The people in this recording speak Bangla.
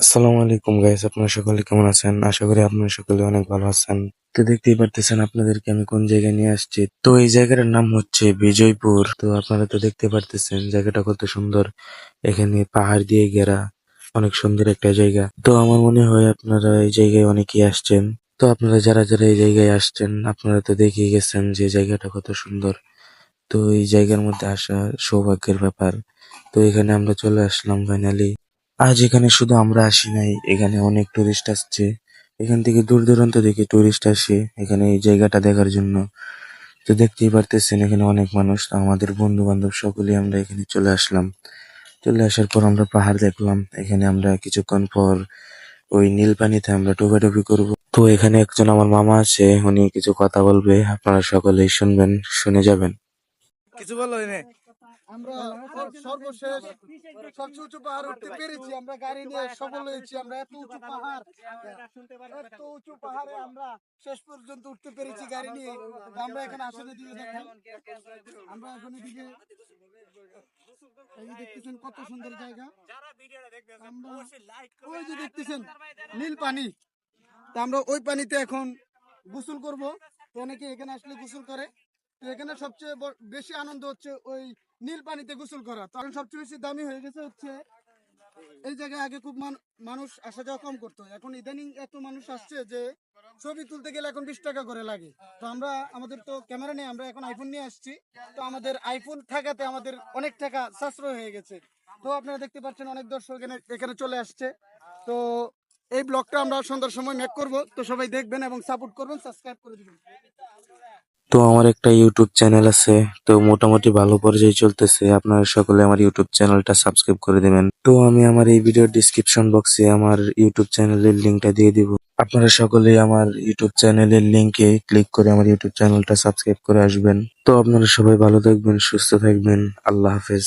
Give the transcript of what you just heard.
আসসালামু আলাইকুম গাইস আপনারা সকলে কেমন আছেন? আশা করি আপনারা সকলে অনেক ভালো আছেন। তো দেখতেই পারতেছেন আপনাদেরকে আমি কোন জায়গায় নিয়ে আসছি। তো এই জায়গাটার নাম হচ্ছে বিজয়পুর। তো আপনারা তো দেখতে পারতেছেন, জায়গাটা কত সুন্দর। এখানে পাহাড় দিয়ে ঘেরা, অনেক সুন্দর একটা জায়গা। তো আমার মনে হয় আপনারা এই জায়গায় অনেকেই আসছেন। তো আপনারা যারা যারা এই জায়গায় আসছেন, আপনারা তো দেখেই গেছেন যে জায়গাটা কত সুন্দর। তো এই জায়গার মধ্যে আসা সৌভাগ্যের ব্যাপার। তো এখানে আমরা চলে আসলাম ফাইনালি আজ এখানে শুধু আমরা আসি নাই, এখানে অনেক টুরিস্ট আসছে। এখান থেকে দূর দূরান্ত থেকে টুরিস্ট আসে এখানে এই জায়গাটা দেখার জন্য। তো দেখতেই পারতেছেন এখানে অনেক মানুষ আমাদের বন্ধু বান্ধব সকলেই আমরা এখানে চলে আসলাম। চলে আসার পর আমরা পাহাড় দেখলাম, এখানে আমরা কিছুক্ষণ পর ওই নীল পানিতে আমরা ডোবাডুবি করব। তো এখানে একজন আমার মামা আছে, উনি কিছু কথা বলবে, আপনারা সকলেই শুনবেন, শুনে যাবেন। কিছু বলো আমরা সর্বশেষ সবচেয়ে উঁচু পাহাড় উঠতে পেরেছি। আমরা গাড়ি নিয়ে সফল হয়েছি আমরা এত উঁচু পাহাড়। এত উঁচু পাহাড়ে। আমরা শেষ পর্যন্ত উঠতে পেরেছি গাড়ি নিয়ে। তো আমরা এখানে আসলে দিকে দেখাই আমরা এখন এদিকে এই দেখতেছেন কত সুন্দর জায়গা। আমরা ওই যে দেখতেছেন নীল পানি। তা আমরা ওই পানিতে এখন গোসল করব। অনেকে এখানে আসলে গোসল করে। এখানে সবচেয়ে বেশি আনন্দ হচ্ছে ওই নীল পানিতে গোসল করা। তো এখন সবচেয়ে বেশি দামি হয়ে গেছে হচ্ছে এই জায়গায় আগে খুব মানুষ আসা যাওয়া কম করতো। এখন ইদানিং এত মানুষ আসছে যে ছবি তুলতে গেলে এখন বিশ টাকা করে লাগে। তো আমরা, আমাদের তো ক্যামেরা নেই, আমরা এখন আইফোন নিয়ে আসছি। তো আমাদের আইফোন থাকাতে আমাদের অনেক টাকা সাশ্রয় হয়ে গেছে। তো আপনারা দেখতে পাচ্ছেন অনেক দর্শক এখানে- এখানে চলে আসছে। তো এই ব্লগটা আমরা সন্ধ্যার সময় মেক করব। তো সবাই দেখবেন এবং সাপোর্ট করবেন সাবস্ক্রাইব করে দিবেন। তো আমার একটা ইউটিউব চ্যানেল আছে, তো মোটামুটি ভালো পর্যায়ে চলতেছে। আপনারা সকলে আমার ইউটিউব চ্যানেলটা সাবস্ক্রাইব করে দেবেন। তো আমি আমার এই ভিডিওর ডিসক্রিপশন বক্সে আমার ইউটিউব চ্যানেলের লিঙ্কটা দিয়ে দিব। আপনারা সকলে আমার ইউটিউব চ্যানেলের লিঙ্কে ক্লিক করে আমার ইউটিউব চ্যানেলটা সাবস্ক্রাইব করে আসবেন। তো আপনারা সবাই ভালো থাকবেন, সুস্থ থাকবেন। আল্লাহ হাফেজ।